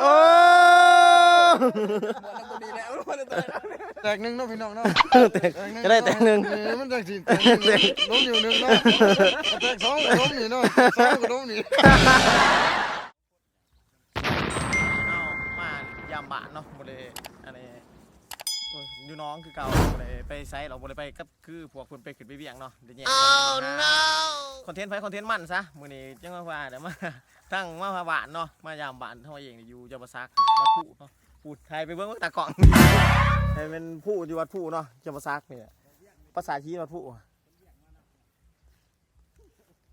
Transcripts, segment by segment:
โอ้แตกหนึ่งเนาะพี่น้องเนาะจะได้แต่งหนึ่งมันจังสิแตกหนึ่งล้มอยู่หนึ่งเนาะแตกสองก็ล้มนี่เนาะแตกสามก็ล้มนี่เอามายามบ้านเนาะบ่ได้อันนี้โอ้ยอยู่น้องคือเก่าบ่ได้ไปไซส์เราบ่ได้ไปกับคือพวกเพิ่นไปขึ้นไปเวียงเนาะเดี๋ยวแยกคอนเทนต์ไผคอนเทนต์มันซะมื้อนี้จังว่าว่าเดี๋ยวมา ตั้งมาพาบานเนาะมายามบานเฮาเองอยู่จังหวัดซักวัดผู้เนาะพูดไทยไปเบิ่งตากล้องให้เป็นผู้อยู่วัดผู้เนาะจังหวัดซักนี่แหละภาษาจีนวัดผู้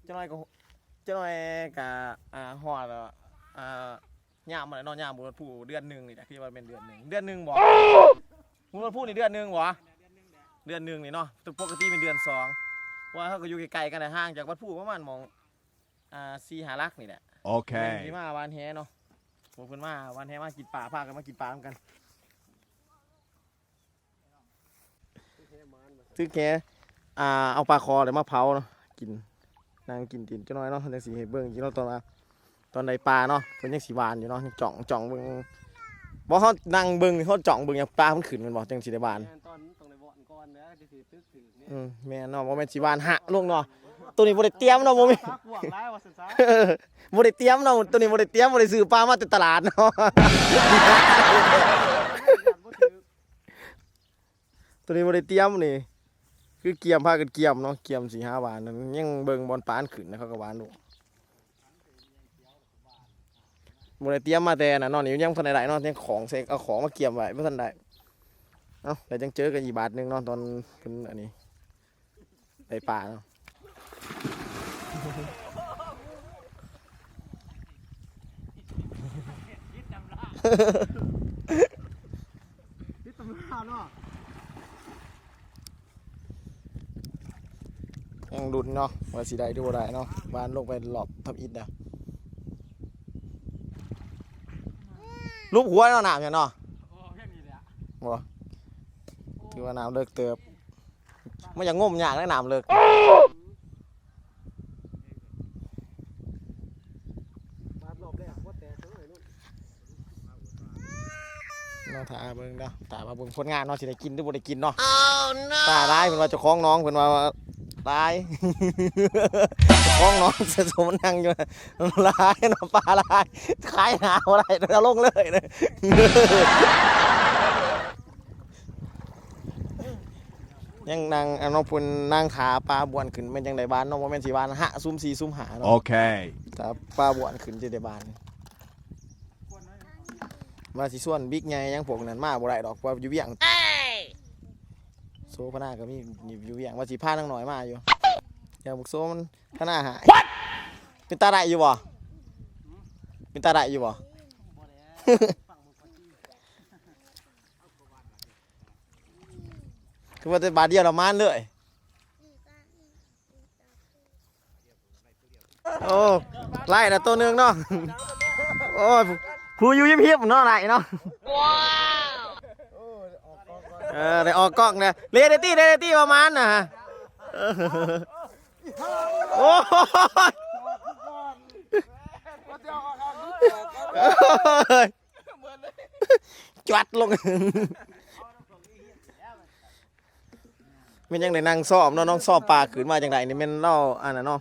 จังหน่อยก็จังหน่อยก็อ่าฮอดอ่ายามมาแล้วเนาะยามบุญผู้เดือนหนึ่งนี่แหละที่ว่าเป็นเดือนหนึ่งเดือนหนึ่งบ่บุญผู้นี่เดือนหนึ่งบ่เดือนหนึ่งนี่เนาะแต่ปกติเป็นเดือนสองว่าเขาก็อยู่ไกลๆกันนะห่างจากวัดผู้ประมาณมองอ่าสี่หาลักนี่แหละ โอเคเพิ่นสิมาวานแฮเนาะพวกเพิ่นมาวานแฮมากินปลาพากันมากินปลาเหมือนกันซื้อแค่อ่าเอาปลาคอเลยมาเผาเนาะกินนางกินตินจังน้อยเนาะจังสิให้เบิ่งกินเนาะตอนว่าตอนใดปลาเนาะเพิ่นยังสิหวานอยู่เนาะยังจ่องจ่องเบิ่งบ่เฮานั่งเบิ่งเขาจ่องเบิ่งอย่างปลามันขึ้นแมันบ่จังสิได้หวานตอนตรงในบ่อนก่อนนะที่สิตึกถึงเนี่ยอืมแม่นเนาะบ่แม่นสิหวานหะลงเนาะตัวนี้บ่ได้เตรียมเนาะบ่แม่นซักบ่วงร้ายว่าซั่นซะเออ บ่ได้เตรียมเนาะตัวนี้บ่ได้เตรียมบ่ได้ซื้อปลามาจากตลาดเนาะตัวนี้บ่ได้เตรียมนี่ คือเกียมพากันเกียมเนาะเกียมสี่ห้าบาทนั่นยังเบิ่งบอลปานขึ้นนะเขาก็หวานดูบ่ได้เตรียมมาแต่น่ะนอนนี่ยังบ่ทันได้ได้เนาะยังของใส่เอาของมาเกียมไว้บ่อทันได้เอ้าแล้วจังเจอกันอีบาทหนึงนาะตอนขึ้นอันนี้ได้ปลาเนาะ ที่ตำราเนาะยังดุนเนาะว่าสิได้ดูบ่ได้เนาะบานลงไปหลอบทับอิฐนะลูกหัวเนาะน้ำเนี่ยเนาะโอ้แค่นี้แหละบ่ถือว่าน้ำเลิกเติบมันอย่างงมยากเลยน้ำเลิก บาดรอบแรกบ่แตกเท่าไหร่นู่น เนาะถ้า เบิ่งเนาะถ้ามาเบิ่งผลงานเนาะสิได้กินหรือบ่ได้กินเนาะตาร้ายเพิ่นว่าเจ้าของน้องเพิ่นว่าร้ายเจ้าของน้องสะสมนั่งอยู่ร้ายเนาะปลาร้ายขายหาบ่ได้เอาลงเลยนะยังนางอันน้องพุ่นนางขาปลาบวนขึ้นเป็นจังไดบ้านเน้องบ่แม่นสิบ้านหะซุ่ม4ซุ่มหาเนาะ Okay. ถ้าปลาบวนขึ้นจะได้บาน มาสิส่วนบิ๊กใหญ่ยังพวกนั้นมาบ่ได้ดอกเพราะว่าอยู่เวียงโซพนาก็มีอยู่เวียงว่าสิพานังหน่อยมาอยู่อย่างบุกโซมันพนาหายเป็นตาได้อยู่บ่เป็นตาได้อยู่บ่บ่ได้ฟังบ่ค่อยดีคือว่าแต่บาทเดียวเรามานเลยโอ้ไล่นะตัวหนึงเนาะโอ้ย ผู้อยู่ยิ้มเฮียบเนาะไหนเนาะเออได้ออกกล้องเนี่ยเรยตี้เรยตี้ประมาณนะฮะเออโอ้ยจวัดลงเป็นยังไงนั่งซ้อมเนาะน้องซ้อมปลาขืนมาจังไดนี่ม่นเล่าอันน่ะเนาะ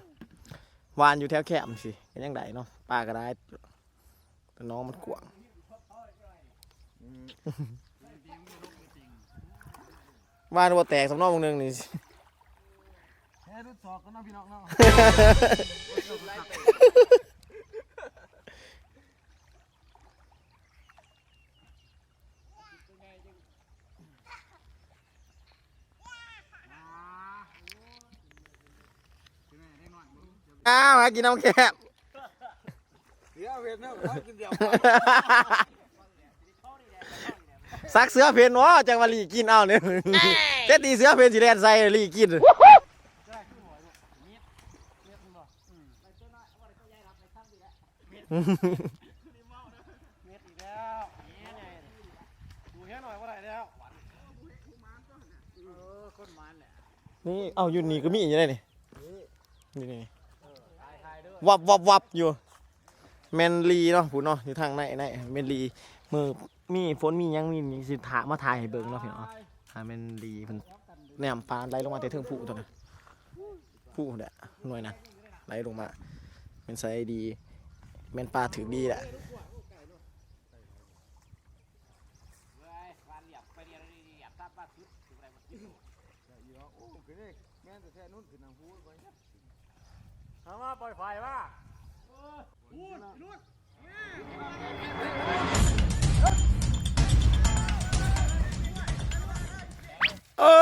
วานอยู่แถวแคมสิยังไงเนาะปลาก็ได้ แต่น้องมันกวางบ้านว่าแตกสำนองมึงหนึงนี่แค่รุดศอกกันเนาะพี่น้องเนาะอ้าวมากินน้ำแคบ ซักเสือเพนวะจังมาลีกินเอาเนี่ยเจ๊ตีเสือเพนสีแดงใส่ลีกินนี่เอาอยู่นี่ก็มีอยู่ได้นี่นี่นี่วับวับวับอยู่ แมนลีเนาะพูดเนาะอยู่ทางไหนไหนแมนลีมือมีฝนมียังมีมีสิถามาถ่ายให้เบิ่งเนาะพี่เนาะหาแมนลีเพิ่นแนมปลาไหลลงมาแต่เทิงผู้ตัวนั้นผู้เด้อหน่วยนั้นไหลลงมาเป็นไซดีแมนปลาถือดีแหละโอ้คือนี่แม่นแต่แท้นู้นคือหนังหูไปทำมาปล่อยไฟว่า โอ้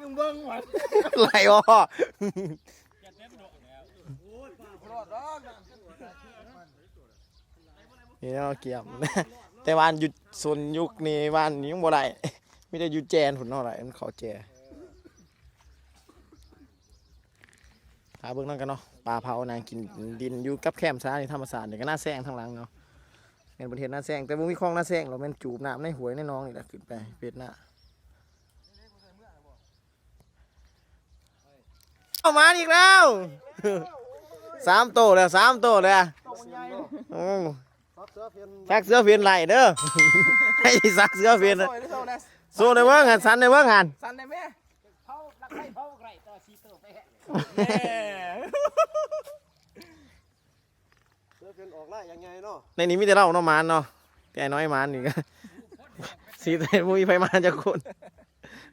มึงเบิ่งหวานไหลอ่อนี่เนาะเกี่ยมแต่วานหยุดส่วนยุคนี้วานนี้ยังบ่ได้ มแต่ได้ยุดแจนผุนเท่าไรมันเขาแจหาเบิ่งนั่นกันเนาะปลาเผานางกินดินอยู่กับแคมซ่าในธรรมศาสตร์นี่ก็น่าแซงทางหลังเนาะเป็นประเทศน่าแซงแต่บ่มีคลองน่าแซงเราแม่นจูบน้ำในหวยในน้องนี่แหละขึ้นไปเป็ดหน้าเอามาอีกแล้วสามโตแล้วสามโตเลยอะโอ้ซับเสือเพียสักเสื้อเพียนไหลเด้อให้ซักเสื้อเพียน สู้ในเบิ่งหันสันในเบิ่งหันสั่นได้ไหมเผารักไข่เผาไก่ต่อชีเตอร์ไปแฮะแน่เสือเพียนออกไล่ยังไงเนาะในนี้มีแต่เราเนาะหมานเนาะแต่ไอ้น้อยหมานนี่ก็สีแต่บ่มีไฟมาจากคน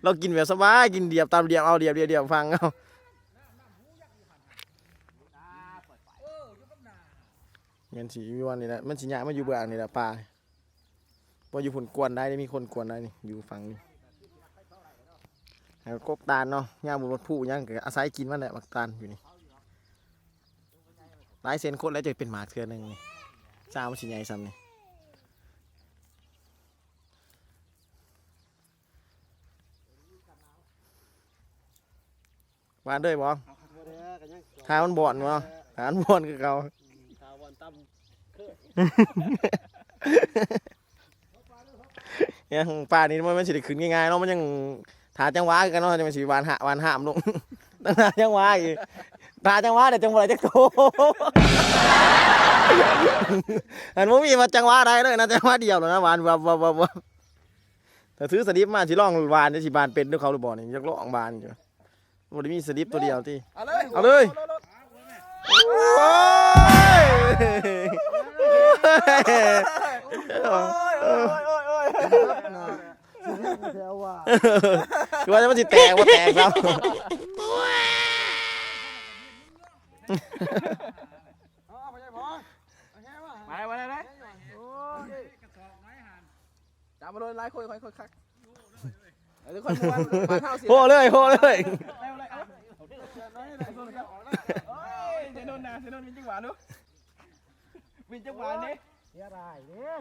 เรากินแบบสบายกินเดียบตามเดียบเอาเดียบเดียบเดียบฟังเอาเงินสีมีวันนี่แหละมันสิยากมาอยู่เบื้องนี่แหละปลา พออยู่ผลกวนได้ได้มีคนกวนได้นี่อยู่ฝั่งนี้แล้วกบตาลเนาะย่างบุรถผู้ย่างก็อาศัยกินมันแหละบักตาลอยู่นี่หลายเซนโคตรแล้วจะเป็นหมากเทือหนึงนี่จ้ามันสิใหญ่ซ้ำนี่วานด้วยบ่บ่ได้กันยังทามันบ่อนบ่ทามันบ่อนคือเก่าตาวันตั้ม ยังป่านี้มันมันสิได้ขึ้นง่ายๆเนาะมันยังถาจังหวะคือกันเนาะจะมันสิวานหะวานหามลงตั้งหาจังหวะอีกถาจังหวะเดี๋ยวจังหวะจะโตอันบ่มีมาจังหวะใดเลยนะจังหวะเดียวเลยนะวานวับวับวับวับแต่ซื้อสลิปมาสิลองวานจะสิบานเป็นด้วยเขาหรือบ่นี่อยากลองบานอยู่บ่ได้มีสลิปตัวเดียวที่เอาเลยเอาเลยโอ้ยโอ้ย แถวว่าคือว่าจะมันสิแตกว่าแตกครับเอาไปยังพอโอเคว่ามาเลยมาเลยจับมาโดนไล่คุยคุยคุยคักเดี๋ยวคนม้วนมาเข้าสิโหเลยโหเลยเร็วเลยเอาจะเจนมีจังหวะดูมีจังหวะนี้ สียดายเนี่ย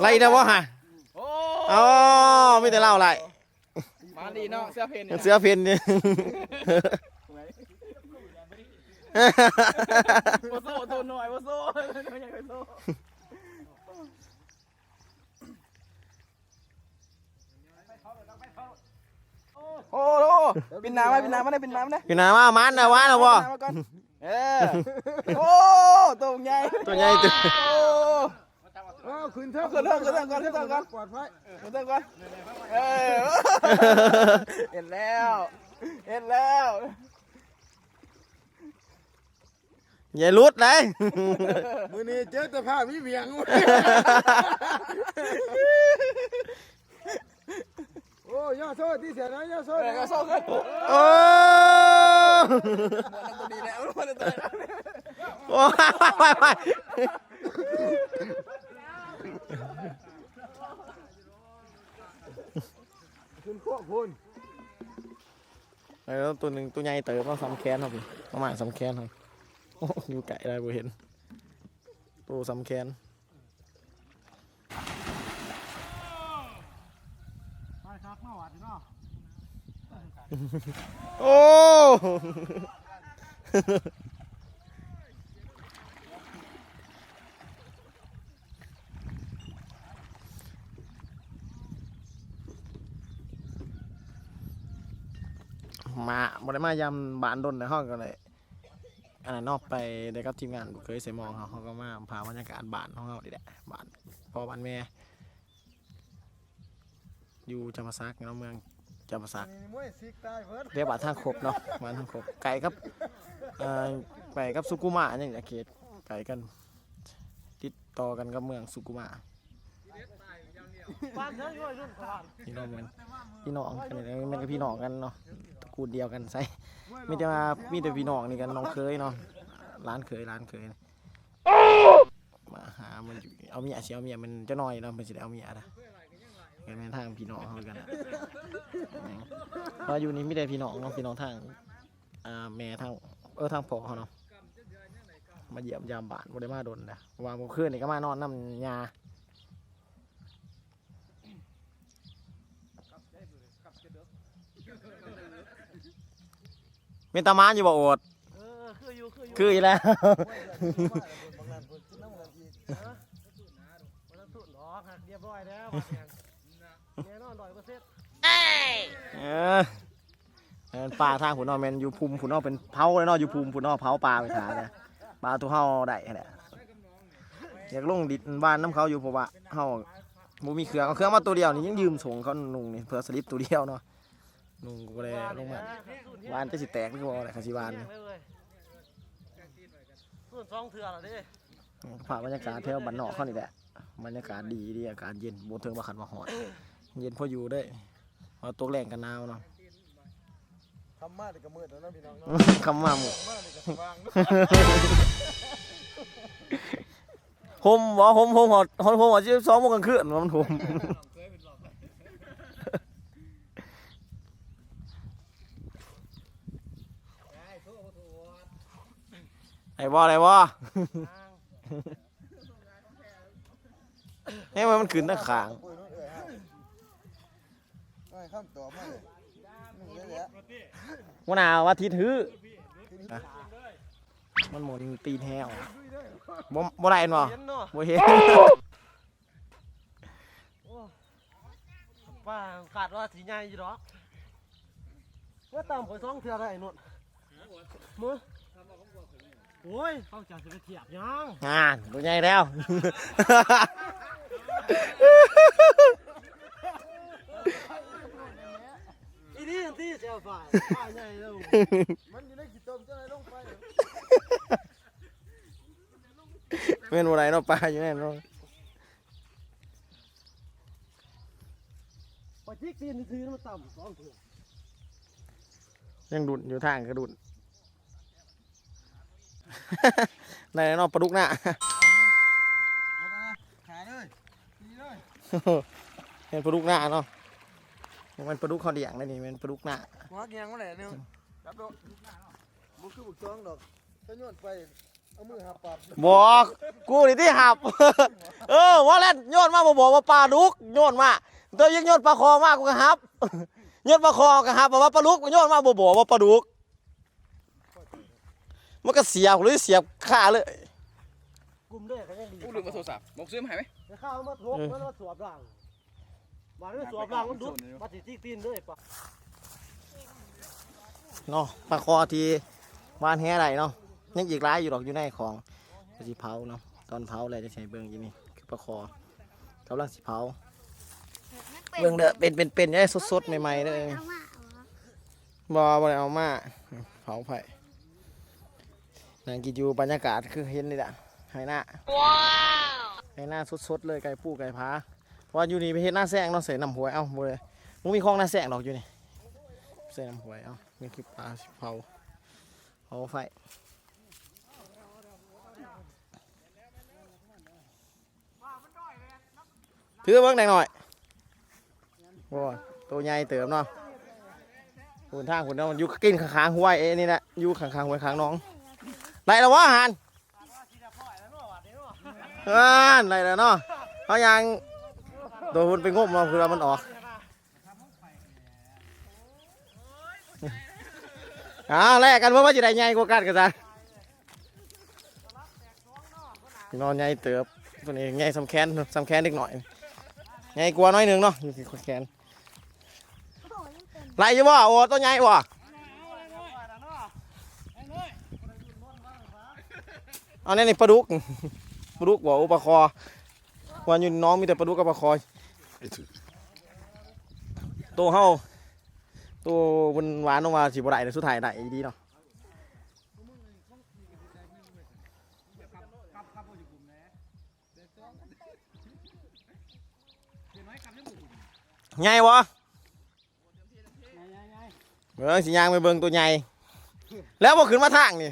ไรนะวะฮะโอ้อ๋อไม่แต่เล่าไรมาดีเนาะเสื้อเพนเนี่ยเสือเพนเนี่ยโบโซ่ตัวหน่อยโบโซ่ไม่ใช่โบโซ่ โอ้โหบินน้ำไหมบินน้ำมาได้บินน้ำได้อยู่ไหนว่ามันนะวะนะวะเออโอ้ตัวใหญ่ตัวใหญ่ตัวโอ้เอาขึ้นเถอะขึ้นเถอะขึ้นเถอะก่อนขึ้นเถอะก่อนปลอดภัยมาเต้นก่อนเออเห็นแล้วเห็นแล้วอย่าลุดเลย มือนี้เจอแต่ผ้ามีเวียง อ้ย่อโซ่ที่เสียนะย่อโซ่เออก็โซ่ขึ้นโอ้ตัวดีแล้วมันตัวดีแล้วโอ้ไปไปขึ้นพวกคุณแล้วตัวหนึ่งตัวใหญ่เติมมาซ้ำแค้นครับพี่ประมาณซ้ำแค้นครับโอ้อยู่ไก่ได้บ่เห็นตัวซ้ำแค้น โอ้มาบ่ได้มายำบานดนในห้องกันเลยอันนั้นนอกไปได้กับทีมงานเคยใส่มองเขาเขาก็มาพาบรรยากาศบานของเขาดีแหละบานพอบานแม่ อยู่จำปาสักเนาะเมืองจำปาสักนี่มวยซิกตายเพิ่นเรียกว่าทางครบเนาะบ้านทางครบไก่กับเอ่อไปกับสุกุมะนี่แหละเขตไก่กันติดต่อกันกับเมืองสุกุมะบ้านเธออยู่รุ่นก่อนพี่น้องกันพี่น้องกันนี่แหละแมันก็พี่น้องกันเนาะตระกูลเดียวกันใส่มีแต่มามีแต่พี่น้องนี่กันน้องเคยเนาะร้านเคยร้านเคยมาหามันอยู่เอาเมียสิเอาเมียมันจะน้อยเนาะมันสิได้เอาเมียนะ กันเป็นทางพี่น้องเขากันนะเพราะอยู่นี่ไม่ได้พี่น้องเนาะพี่น้องทางอ่าแม่ทางเออทางพ่อเขาเนาะมาเยี่ยมยามบ้านบ่ได้มาดนนะว่าเมื่อคืนนี่ก็มานอนน้ำยาเมนตามานอยู่บ่โอดเออคืออยู่คืออยู่คืออีแล้วบางนั้นเพิ่นกินน้ำกันอีกวันนั้นสุดหรอหักเรียบร้อยแล้ว แน่นอนร้อยเปอร์เซ็นต์เออเออปลาทางผุนเนอแมนอยู่ภูมิผุนเนอเป็นเผาเลยเนาะอยู่ภูมิผุนเนอเผาปลาไปขายนะปลาตัวเฮาได้แหละอยากลงดิดบ้านน้ำเขาอยู่เพราะว่าเฮาบ่มีเครื่องเอาเครื่องมาตัวเดียวนี่ยังยืมส่งเขานุ่งนี่เพื่อสลิปตัวเดียวเนาะนุ่งก็เลยลงมาบ้านจะสิแตกหรือบ่อะไรคาสิบานนี่ส่วนสองเถื่อเหรอดิ ภาพบรรยากาศแถวบ้านนอกเขานี่แหละ บรรยากาศดีดีอากาศเย็นบ่ถึงว่าคันว่าฮ้อนเย็นพออยู่ได้พอตกแรงกันหนาวเนาะทำมาแต่ก็มืดแล้วเนาะพี่น้องเนาะคำว่าหมดมาแต่ก็สว่างเนาะหมบ่หมหมหอดหอดหมหอดสองโมงกลางคืนมันหมไอ้บ่ไอ้บ่ เฮ้ยมันขึ้นตั้งขางปุ้ยนู่นเอ้ยฮะไอ้ข้ามต่อมาเลยนี่เลยแหละวันหนาวว่าทิศหื้ออะมันหมดตีนแห้วบ่บ่ได้เห็นบ่เห็นเนาะบ่เห็นว่าขาดว่าสีใหญ่อยู่หรอกว่าตามข่อยสองเถื่อได้นุ่นมือโอ้ยเขาจะสิไปเทียบยังงานตัวใหญ่แล้ว อีนี่ที่เสียฝ่ายฝ่ายใหญ่แล้วมันอยู่ในขี้ต้มเจ้าไหนลงไปเป็นบ่ได้เนาะปลาอยู่แน่เนาะปจิกตีนซื้อมาต่ำสองเถื่อยังดุดอยู่ทางกระดุดในเนาะปลาดุกหน้า เอาไปนะขายเลยดี เลยเห็นปลาดุกหน้าเนาะมันปลาดุกเขาเดียงเลยนี่มันปลาดุกหน้าหัวแกงมาไหนเนี่ยจับดอกบุกคือบุกจ้องดอกถ้าโยนไปเอามือหาปากบอกกูนี่ที่หับ เออว่าแล้วโยนมาบ่บอกว่าปลาดุกโยนมาตัวยังโยนปลาคอมากกูก็หับโยนปลาคอก็หับบอกว่าปลาดุกโยนมาบ่บอกว่าปลาดุกมันก็เสียบหรือเสียบขาเลย กลุ่มเด้อเขายังดีกูลืมมาโทรศัพท์บอกซื้อมาให้ไหม จะเข้ามาทบมันมาสวบหลังมาด้วยสวบหลังมันดุดมาสิจิกตีนด้วยปะเนาะปลาคอที่บ้านแห่ไรเนาะยังอีกหลายอยู่ดอกอยู่ในของสิเผาเนาะตอนเผาอะไรจะใช้เบิ่งอยู่นี่คือปลาคอกำลังสิเผาเบิ่งเด้อเป็นเป็นเป็นยังสดๆใหม่ๆเลยเอามาเอาบ่บ่ได้เอามาเผาไผ่นางกินอยู่บรรยากาศคือเห็นนี่แหละไห้หน้าว้าว ไห้หน้าสดๆเลยไก่ปูไก่พาเพราะว่าอยู่นี่ไปเฮ็ดหน้าแซงเนาะใส่น้ำหวยเอ้าบ่เลยมึงมีคลองหน้าแซงดอกอยู่นี่ใส่น้ำหวยเอ้ามีคลิปปลาเผาเผาไฟถือเบิ่งหน่อยโอ้ตัวใหญ่เติมเนาะคุณทางคุณเนาะอยู่กินข้างๆห้วยเอ้นี่แหละอยู่ข้างๆห้วยข้างน้องได้แล้ววะหัน อ่านไรแล้วเนาะเขายังตัวมันไปงบมาคือเรามันออกอ้าแลกกันว่าจะได้ไงญ่กว่ากันกันจ้ะนอนใหญ่เติบตัวนี้ใหญ่สำแค้นสำแค้นเล็กหน่อยใหญ่กวน้อยหนึ่งเนาะนี่คืแค้นไรอยู่บ่โอ้ตัวใหญ่ะเอาเนี่ยนี่ปลาดุก ปลาดุกบ่โอปลาคอวันอยู่น้องมีแต่ปลาดุกกับปลาคอตัวเฮาตัวบนหวานลงมาสิบ่ได้เลยสุดท้ายได้ดีเนาะใหญ่วะเบิ่งสิย่างไปเบิ่งตัวใหญ่แล้วบ่ขึ้นมาทางนี่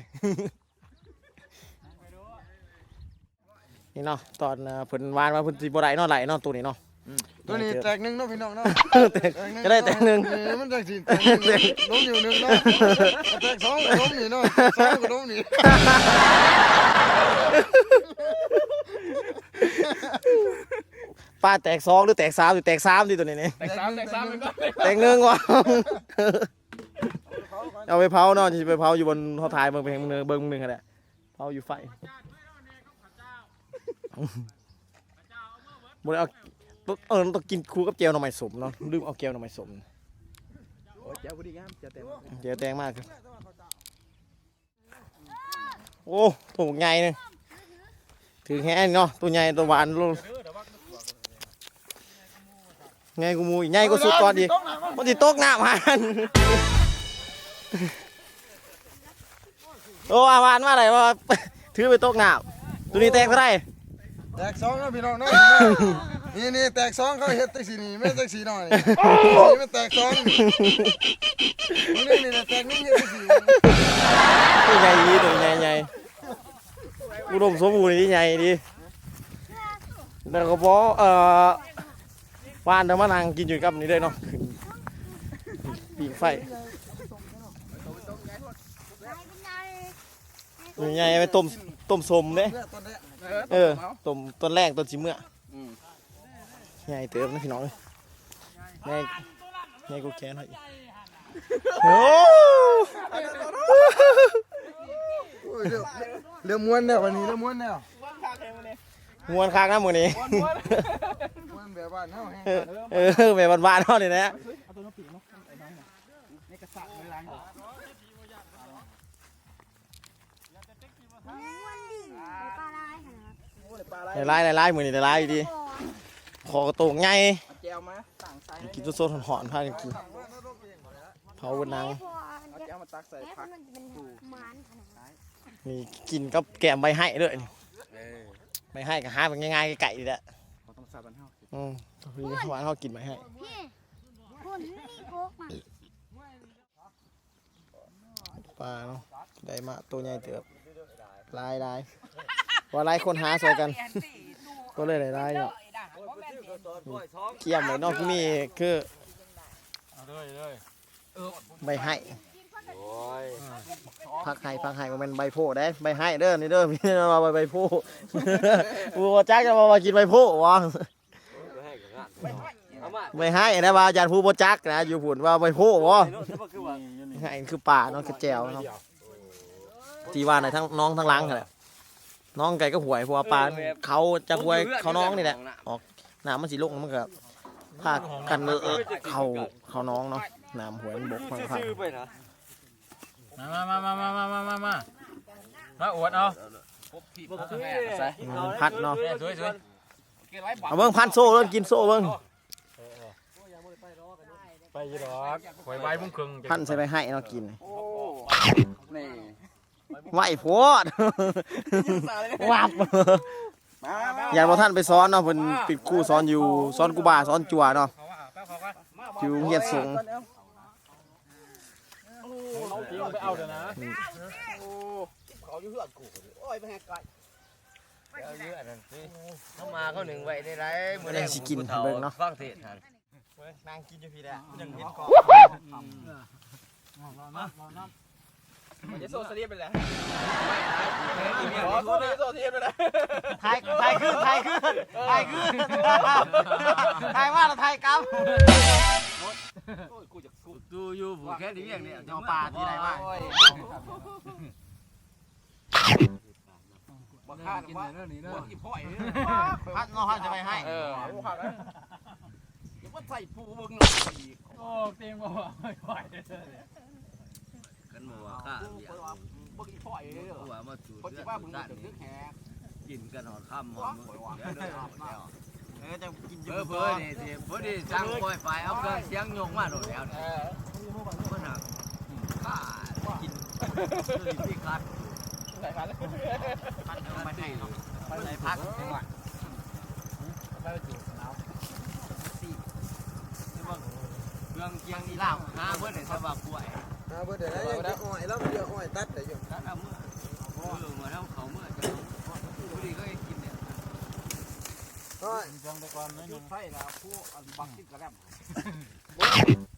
นี่เนาะตอนเอ่อเพิ่นวานมาเพิ่นสิบ่ได้เนาะไหลเนาะตัวนี้เนาะ ตัวนี้แตกหนึ่งเนาะพี่น้องเนาะแตกจะได้แตกหนึ่ง เออมันแตกสี่แตกหนึ่งล้มอยู่หนึ่งเนาะแตกสองก็ล้มนี่เนาะแตกสองก็ล้มนี่ป้าแตกสองหรือแตกสามหรือแตกสามดิตัวนี้นี่แตกสามแตกสามมันก็แตกหนึ่งวะเอาไปเผาเนาะจะไปเผาอยู่บนเขาถ่ายเบิ่งไปเบิ่งหนึ่งเบิ่งหนึ่งแหละเผาอยู่ไฟ บ่ได้เอาเออต้องกินคู่กับเจียวหน่อไม้สมเนาะลืมเอาแก้วหน่อไม้สมโอ้เจ้าพอดีงามเจ้าเต็มเจียวแตงมากครับโอ้ตัวใหญ่เนี่ยถือแค่นี้เนาะตัวใหญ่ตัวหวานลูกไงกูมูอีกไงกูสุดก่อนดีมันติตกน้ำมันโอ้อาวานมาอะไรวะถือไปตกน้ำตัวนี้แตกเท่าไหร่ แตกสองเนาะพี่น้องเนาะนี่นี่แตกสองเขาเฮ็ดแตกสี่นี่ไม่แตกสี่หน่อยนี่มันแตกสองนี่นี่แตกหนึ่งเฮ็ดแตกสี่ตัวใหญ่ดีตัวใหญ่ใหญ่อุดมสมบูรณ์ดีใหญ่ดีแล้วก็บอกเอ่อวานเดี๋ยวมานั่งกินอยู่กับนี่เลยเนาะขึ้นปีกไฟตัวใหญ่ไปต้มต้มสมเนี่ย เออต้มต้นแรกต้นสีเมื่อใหญ่เติมนะพี่น้องเลยแม่แม่กูแค้นห้อีกโอ้โอ้เดี๋ยวเดี๋ยวม้วนแล้ววันนี้เดี๋ยวม้วนแล้วม้วนคางนะมือนี้ม้วนแบบบ้านเฮาแฮงเออเออแบบบ้านๆเท่านี้นะปลยนา ลายๆหลายๆมือนี้หลายๆดีขอกระโตงใหญ่เจ้ามาต่างใส่กินสดๆหอนๆพากันกินเผาบนนังพอเอาเจ้ามาตักใส่แค่ผักมันจะเป็นหมานขนาดนั้นมีกินกับแกมใบให้ด้วยนี่ใบให้กับหาเป็นง่ายๆไก่ดีแหละเขาต้องสาบันเฮาอืมพี่หวานเขากินใบให้พี่คนนี่โคกมาปลาเนาะได้มาตัวใหญ่เติบลายลาย ว่าลายคนหาสวยกัน ก็เลยได้ลายเนาะเกี่ยมเลยนอกที่มีคือใบให้พักไห้พักไห้มันเป็นใบโพได้ใบให้เด้อนี่เด้อพี่มาใบใบโพบัวจักจะมามากินใบโพวะใบให้นะว่าอาจารย์ผู้บัจักนะอยู่ผุนว่าใบโพวะให้คือป่าเนาะคือแจวเนาะที่ว่าในทั้งน้องทั้งล้างกันแหละ น้องไก่ก็หวยเพราะว่าปลาเขาจะหวยเขาน้องนี่แหละออกน้ำมันสีลกมันก็พากันเออเขาเขาน้องเนาะน้ำหวยมันบกพังพังมามามามามามามามามาอวดเอาพัดเนาะสวยสวยเอาเบิ้งพันโซ่เบิ้งกินโซ่เบิ้งไปยีดอกหอยใบมุ้งครึ่งพันใส่ไปให้เนาะกินนี่ ไหวโพดวับอย่าบ่ท่านไปซ้อนเนาะเพิ่นปิดครู่ซ้อนอยู่ซ้อนกูบาซ้อนจัวเนาะอยู่โรงเฮียนสงฆ์ไปเอาเดี๋ยวนะเขาอยู่เฮือนกูโอ้ยไปแหกไก่เข้ามาเขาหนึ่งไว้ได้ไรมื้อนี้สิกินเบิ่งเนาะฟังเทศน์หั่นนางกินอยู่พี่แหละยังเห็นก่อน มันจะโซ่เสียไปแล้วถ่ายถ่ายขึ้นถ่ายขึ้นถ่ายขึ้นถ่ายว่าเราถ่ายกลับดูอยู่ผูกแค่นี้อย่างเนี้ยเอาปลาที่ไหนมาบักฆ่ากินเรื่องนี้เนาะกี่พ่อยพัดเนาะพัดจะไปให้เออโอ้หักแล้วว่าใส่ปูเบิ่งหน่อยอีกโอ้เต็มบ่ว่าไม่ไหวข กันบ่ว่าข้าเบียร์กูว่ามาจูดเดือดว่ามึงจะซื้อแขกกินกันหอดค่ำหอดมื้อเดี๋ยวเดี๋ยวเดี๋ยวเออจะกินเยู่อเพื่อนี่สิเพื่อนี่สั่งปล่อยไปเอาเครื่องเสียงยกมาโดดแล้วนี่เพื่อนหักข้ากินคือพี่คัดพันเอาไปให้เนาะไปใส่พักจังหวะเครื่องเคียงนี่ล่าวหาเพื่อนในสบายป่วย อ่าเบิดเดี๋ยวนะยังจะอ้อยแล้วเดี๋ยวอ้อยตัดได้อยู่ถ้าเอาเมื่อเมื่อเมื่อเท่าเขาเมื่อจะผู้ดีก็กินเนี่ยอ้อยจังไปก่อนนิดนึงไฟแล้วผู้อันบักกินกระดม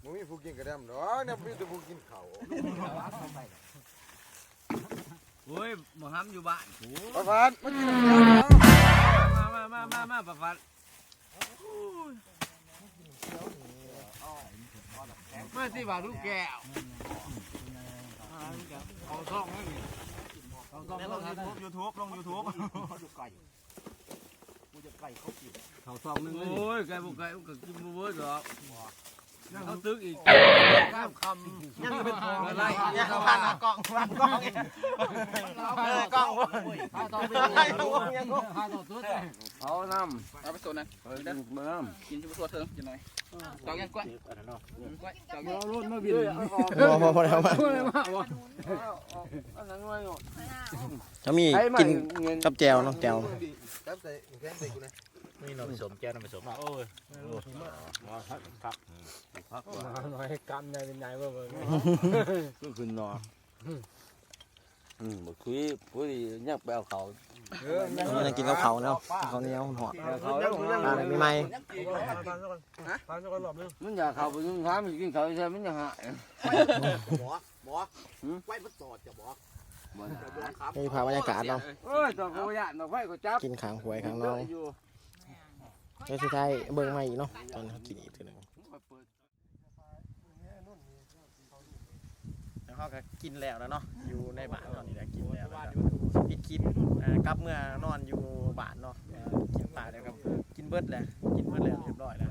บ่มีผู้กินกระเดมดอเนี่ยมีแต่ผู้กินเขาโอ้ยบ่ห้ามอยู่บ้านโประพัดมากินข้าวเนมามามามามาประฟัดมาที่บ้านลูกแก้ว เอาซ่องนั่นนี่เอาซ่องแล้วลง YouTube YouTube ลง YouTube เขาดูไก่กูจะไก่เขากินเขาซ่องนึงเลยโอ้ยไก่บุกไก่บุกกินบ่เบิดดอก เขาตึกอีกข้ามคำยังเป็นทองอะไรยังพันกล้องพันกล้องเออกล้องข้าต้มไอ้ตัวยังก็ข้าต้มตัวเอาน้ำเอาไปส่วนนั้นเออเด้อเบิ่มกินจะไปส่วเถิงจังหน่อยจอกยังก้อยก้อยจอกยังรุ่นมาบินพอพอพอแล้วมาอันนั้นว่าอยู่จะมีกินกับแจวเนาะแจว จับใส่แขนใส่กูนะนี่เราผสมแก้วน้ำผสมโอ้ยพักว่าหน่อยกำใหญ่เป็นใหญ่เบิ่งก็คือนอนอืมบ่คุยคุยยักไปเอาเขาเออนี่กินกับเขาเนาะเขาเนี้ยหอดเขาปลาอะไรไม่ไมปานสักรอบนึงมันอยากเขาไปยุ่งท้ามันกินเขาใช่มันอยากหายบอกบอกไว้มันตอดจะบอกบ่นี่พาบรรยากาศเนาะกินขางหวยขางน้อง ก็สุดท้ายเบิ่งใหม่อีกเนาะตอนเขากินอีกทีหนึงแล้วเขาก็กินแล้วแล้วเนาะอยู่ในบ้านตอนนี้แหละกินแล้วแล้วก็ปิดคลิปอ่ากลับเมื่อนอนอยู่บ้านเนาะอ่ากินปลาแล้วก็กินเบิดแหละกินเบิดแล้วเรียบร้อยแล้ว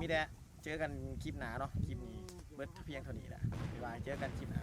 มีแต่เจอกันคลิปหน้าเนาะคลิปนี้เบิดเพียงเท่านี้แหละบ๊ายบายเจอกันคลิปหน้า